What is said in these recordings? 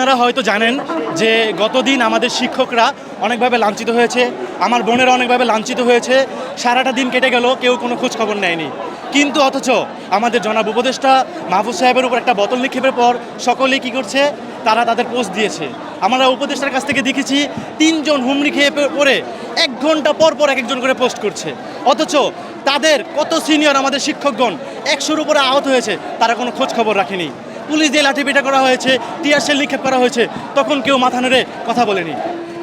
আপনারা হয়তো জানেন যে গতদিন আমাদের শিক্ষকরা অনেকভাবে লাঞ্ছিত হয়েছে, আমার বোনেরা অনেকভাবে লাঞ্ছিত হয়েছে, সারাটা দিন কেটে গেল, কেউ কোনো খোঁজ খবর নেয়নি। কিন্তু অথচ আমাদের জনাব উপদেষ্টা মাহফুজ সাহেবের উপর একটা বোতল নিক্ষেপের পর সকলেই কী করছে, তারা তাদের পোস্ট দিয়েছে। আমরা উপদেষ্টার কাছ থেকে দেখেছি, তিনজন হুমড়ি খেয়ে পে- পড়ে এক ঘণ্টা পর পর এক একজন করে পোস্ট করছে। অথচ তাদের কত সিনিয়র আমাদের শিক্ষকগণ একশোর উপরে আহত হয়েছে, তারা কোনো খোঁজ খবর রাখেনি। পুলিশ দিয়ে লাঠিপিটা করা হয়েছে টিয়ার সেল নিক্ষেপ করা হয়েছে তখন কেউ মাথা নেড়ে কথা বলেনি।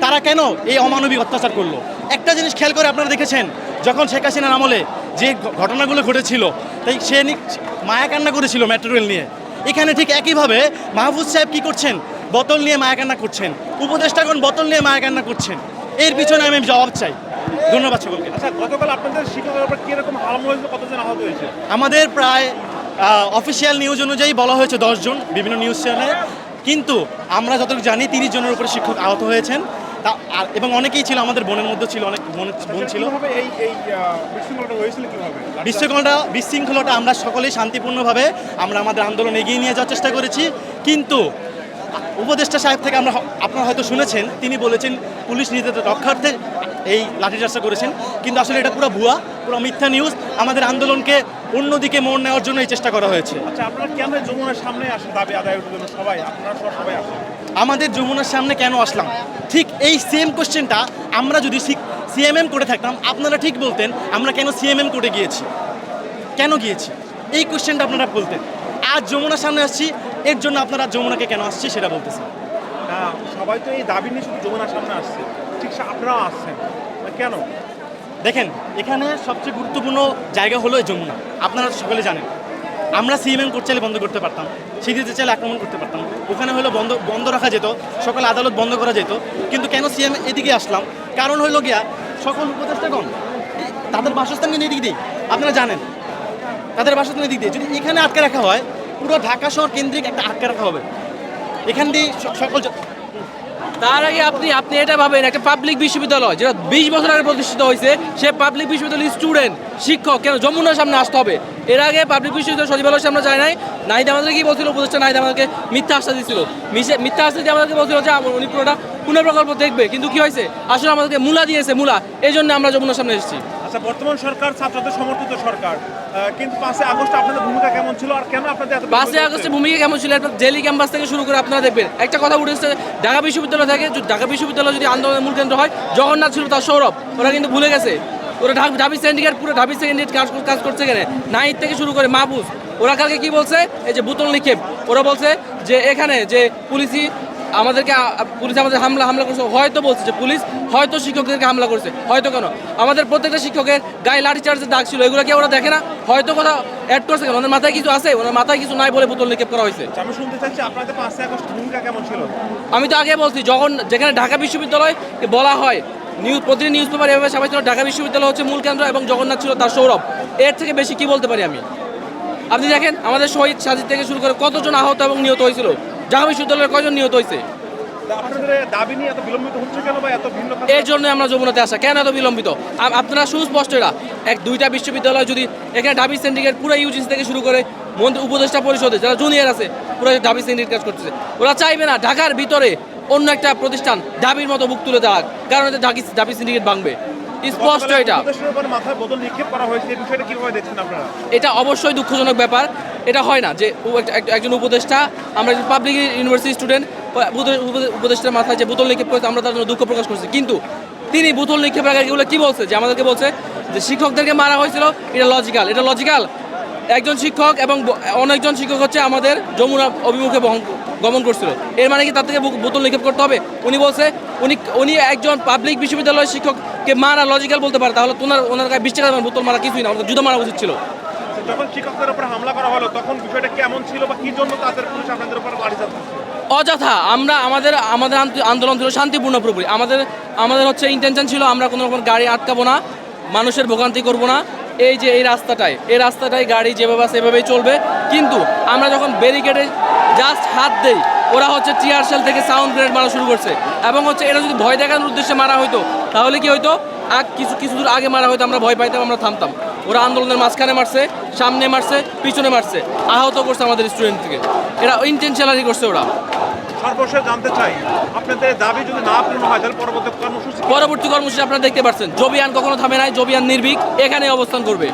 তারা কেন এই অমানবিক অত্যাচার করল? একটা জিনিস খেয়াল করে আপনারা দেখেছেন যখন শেখ হাসিনার আমলে যে ঘটনাগুলো ঘটেছিল তাই সে মায়া কান্না করেছিল মেট্রো রেল নিয়ে। এখানে ঠিক একইভাবে মাহফুজ সাহেব কি করছেন? বোতল নিয়ে মায়া কান্না করছেন। উপদেষ্টাগণ বোতল নিয়ে মায়া কান্না করছেন। এর পিছনে আমি জবাব চাই। ধন্যবাদ সকলকে। আচ্ছা গতকাল আপনাদের শিক্ষকের উপর কীরকম হয়েছে কতজন আহত হয়েছে? আমাদের প্রায় অফিসিয়াল নিউজ অনুযায়ী বলা হয়েছে দশজন বিভিন্ন নিউজ চ্যানেলে কিন্তু আমরা যতটুকু জানি তিরিশ জনের উপরে শিক্ষক আহত হয়েছেন। তা আর- এবং অনেকেই ছিল আমাদের বোনের মধ্যে ছিল অনেক বোন বোন ছিল। বিশৃঙ্খলাটা বিশৃঙ্খলাটা আমরা সকলেই শান্তিপূর্ণভাবে আমরা আমাদের আন্দোলন এগিয়ে নিয়ে যাওয়ার চেষ্টা করেছি। কিন্তু উপদেষ্টা সাহেব থেকে আমরা আপনারা হয়তো শুনেছেন তিনি বলেছেন পুলিশ নিজেদের রক্ষার্থে এই লাঠিচার্জটা করেছেন। কিন্তু আসলে এটা পুরো ভুয়া পুরো মিথ্যা নিউজ আমাদের আন্দোলনকে অন্যদিকে মোড় নেওয়ার জন্য এই চেষ্টা করা হয়েছে। আচ্ছা আপনারা কেন যমুনার সামনে আসেন দাবি আদায়ের জন্য? সবাই আপনারা সবাই আসেন। আমাদের যমুনার সামনে কেন আসলাম? ঠিক এই সেম কোশ্চেনটা আমরা যদি সিএমএম করে থাকতাম আপনারা ঠিক বলতেন আমরা কেন সিএমএম করে গিয়েছি? কেন গিয়েছি? এই কোশ্চেনটা আপনারা বলতেন। আজ যমুনার সামনে আসছি এর জন্য আপনারা যমুনাকে কেন আসছি সেটা বলতেছেন। না সবাই তো এই দাবি নিয়ে শুধু যমুনার সামনে আসছে। ঠিক আপনারাও আসছেন। কেন? দেখেন, এখানে সবচেয়ে গুরুত্বপূর্ণ জায়গা হলো যমুনা। আপনারা সকলে জানেন। আমরা সিএমএম করতে চাইলে বন্ধ করতে পারতাম। সিডিতে চাইলে আক্রমণ করতে পারতাম। ওখানে হলো বন্ধ বন্ধ রাখা যেত, সকল আদালত বন্ধ করা যেত। কিন্তু কেন সিএম এদিকে আসলাম? কারণ হলো গিয়া, সকল উপদেষ্টাগণ, তাদের বাসস্থান কিন্তু এদিক দিয়ে। আপনারা জানেন, তাদের বাসস্থান এদিক দিয়ে। যদি এখানে আটকে রাখা হয়, পুরো ঢাকা শহর কেন্দ্রিক একটা আটকে রাখা হবে। এখান দিয়ে সকল তার আগে আপনি আপনি এটা ভাবেন, একটা পাবলিক বিশ্ববিদ্যালয়, যেটা বিশ বছর আগে প্রতিষ্ঠিত হয়েছে, সে পাবলিক বিশ্ববিদ্যালয়ের স্টুডেন্ট শিক্ষক, কেন যমুনার সামনে আসতে হবে? এর আগে পাবলিক বিশ্ববিদ্যালয় সচিবালয়ের সামনে যায় নাই নাইদ আমাদের কি বলছিল, উপদেষ্টা নাইদ আমাদেরকে মিথ্যা আশ্বাস দিছিল। মিথ্যা আশ্বাস দিয়ে আমাদেরকে বলছিল যে উনি পুরোটা পুনঃপ্রকল্প দেখবে। কিন্তু কি হয়েছে? আসলে আমাদেরকে মূলা দিয়েছে, মূলা। এই জন্য আমরা যমুনার সামনে এসেছি। আচ্ছা বর্তমান সরকার ছাত্রদের সমর্থিত সরকার কিন্তু পাঁচই আগস্ট আপনাদের ভূমিকা কেমন ছিল আর কেন আপনাদের এত পাঁচই আগস্টের ভূমিকা কেমন ছিল? একটা জেলি ক্যাম্পাস থেকে শুরু করে আপনারা দেখবেন। একটা কথা উঠেছে ঢাকা বিশ্ববিদ্যালয় থেকে ঢাকা বিশ্ববিদ্যালয় যদি আন্দোলনের মূল কেন্দ্র হয় জগন্নাথ ছিল তার সৌরভ ওরা কিন্তু ভুলে গেছে। ওরা ঢাক ঢাবি সিন্ডিকেট পুরো ঢাবি সিন্ডিকেট কাজ কাজ করছে কেন নাইট থেকে শুরু করে মাহবুজ ওরা কালকে কি বলছে? এই যে বুতল নিক্ষেপ। ওরা বলছে যে এখানে যে পুলিশই আমাদেরকে পুলিশ আমাদের হামলা হামলা করছে। হয়তো বলছে যে পুলিশ হয়তো শিক্ষকদেরকে হামলা করছে। হয়তো কেন? আমাদের প্রত্যেকটা শিক্ষকের গায়ে লাঠি চার্জের দাগ ছিল। এগুলো কি ওরা দেখে না? হয়তো কথা অ্যাড করছে কেন? ওনার মাথায় কিছু আছে? ওনার মাথায় কিছু নাই বলে বোতল নিক্ষেপ করা হয়েছে। আমি শুনতে চাচ্ছি আপনাদের পাঁচই আগস্ট ভূমিকা কেমন ছিল? আমি তো আগে বলছি যখন যেখানে ঢাকা বিশ্ববিদ্যালয় বলা হয় নিউজ প্রতিদিন নিউজ পেপার এভাবে সবাই ছিল ঢাকা বিশ্ববিদ্যালয় হচ্ছে মূল কেন্দ্র এবং জগন্নাথ ছিল তার সৌরভ। এর থেকে বেশি কি বলতে পারি আমি? আপনি দেখেন আমাদের শহীদ সাজিদ থেকে শুরু করে কতজন আহত এবং নিহত হয়েছিল? ঢাকা বিশ্ববিদ্যালয়ের কয়জন নিহত হয়েছে? এই জন্য আমরা যমুনাতে আসা। কেন এত বিলম্বিত? আপনারা সুস্পষ্ট এরা এক দুইটা বিশ্ববিদ্যালয় যদি এখানে ডাবি সিন্ডিকেট পুরো ইউজিসি থেকে শুরু করে মন্ত্রী উপদেষ্টা পরিষদে যারা জুনিয়র আছে পুরো ডাবি সিন্ডিকেট কাজ করতেছে। ওরা চাইবে না ঢাকার ভিতরে অন্য একটা প্রতিষ্ঠান ডাবির মতো বুক তুলে দেওয়া কারণ এতে ঢাকি ডাবি সিন্ডিকেট ভাঙবে। স্পষ্ট এটা। এটা অবশ্যই দুঃখজনক ব্যাপার। এটা হয় না যে একজন উপদেষ্টা, আমরা পাবলিক ইউনিভার্সিটি স্টুডেন্ট উপদেষ্টার মাথায় যে বোতল নিক্ষেপ করেছে, আমরা তার জন্য দুঃখ প্রকাশ করছি। কিন্তু তিনি বোতল নিক্ষেপের আগে এগুলো কি বলছে? যে আমাদেরকে বলছে যে শিক্ষকদেরকে মারা হয়েছিল, এটা লজিক্যাল এটা লজিক্যাল একজন শিক্ষক এবং অনেকজন শিক্ষক হচ্ছে আমাদের যমুনা অভিমুখে বহন গমন করছিল। এর মানে কি তার থেকে বোতল নিক্ষেপ করতে হবে? উনি বলছে, উনি উনি একজন পাবলিক বিশ্ববিদ্যালয়ের শিক্ষককে মারা লজিক্যাল বলতে পারে, তাহলে তোনার ওনার গায়ে বিশ টাকা বোতল মারা কিছুই না, ওনার জুতো মারা উচিত ছিল। যখন শিক্ষকদের উপর হামলা করা হলো, তখন বিষয়টা কেমন ছিল বা কি জন্য তাদের পুলিশ আপনাদের উপর অযথা, আমরা আমাদের আমাদের আন্দোলন ছিল শান্তিপূর্ণ পুরোপুরি। আমাদের আমাদের হচ্ছে ইন্টেনশন ছিল, আমরা কোনো রকম গাড়ি আটকাবো না, মানুষের ভোগান্তি করব না। এই যে, এই রাস্তাটায় এই রাস্তাটায় গাড়ি যেভাবে সেভাবেই চলবে। কিন্তু আমরা যখন ব্যারিকেডে জাস্ট হাত দেই, ওরা হচ্ছে টিয়ার সেল থেকে সাউন্ড গ্রেনেড মারা শুরু করছে। এবং হচ্ছে এটা যদি ভয় দেখানোর উদ্দেশ্যে মারা হতো তাহলে কি হতো আগ, কিছু কিছু দূর আগে মারা হয়তো আমরা ভয় পাইতাম, আমরা থামতাম। ওরা আন্দোলনের মাঝখানে মারছে সামনে মারছে পিছনে মারছে। আহত করছে আমাদের স্টুডেন্টকে এরা ইন্টেনশনালি করছে ওরা। সর্বশেষ জানতে চাই আপনাদের দাবি যদি না পূর্ণ হয় তাহলে পরবর্তী কর্মসূচি? পরবর্তী কর্মসূচি আপনারা দেখতে পাচ্ছেন। জবিয়ান কখনো থামে নাই জবিয়ান নির্ভীক এখানে অবস্থান করবে।